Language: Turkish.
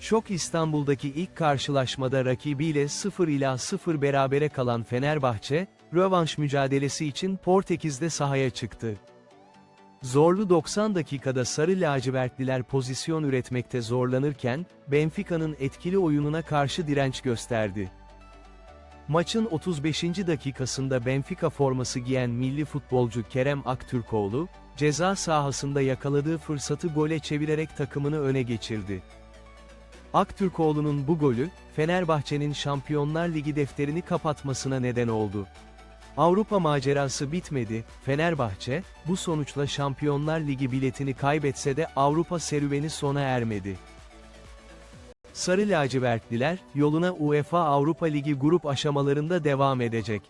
Şok İstanbul'daki ilk karşılaşmada rakibiyle 0 ila 0 berabere kalan Fenerbahçe, rövanş mücadelesi için Portekiz'de sahaya çıktı. Zorlu 90 dakikada Sarı lacivertliler pozisyon üretmekte zorlanırken, Benfica'nın etkili oyununa karşı direnç gösterdi. Maçın 35. dakikasında Benfica forması giyen milli futbolcu Kerem Aktürkoğlu, ceza sahasında yakaladığı fırsatı gole çevirerek takımını öne geçirdi. Aktürkoğlu'nun bu golü, Fenerbahçe'nin Şampiyonlar Ligi defterini kapatmasına neden oldu. Avrupa macerası bitmedi, Fenerbahçe, bu sonuçla Şampiyonlar Ligi biletini kaybetse de Avrupa serüveni sona ermedi. Sarı lacivertliler, yoluna UEFA Avrupa Ligi grup aşamalarında devam edecek.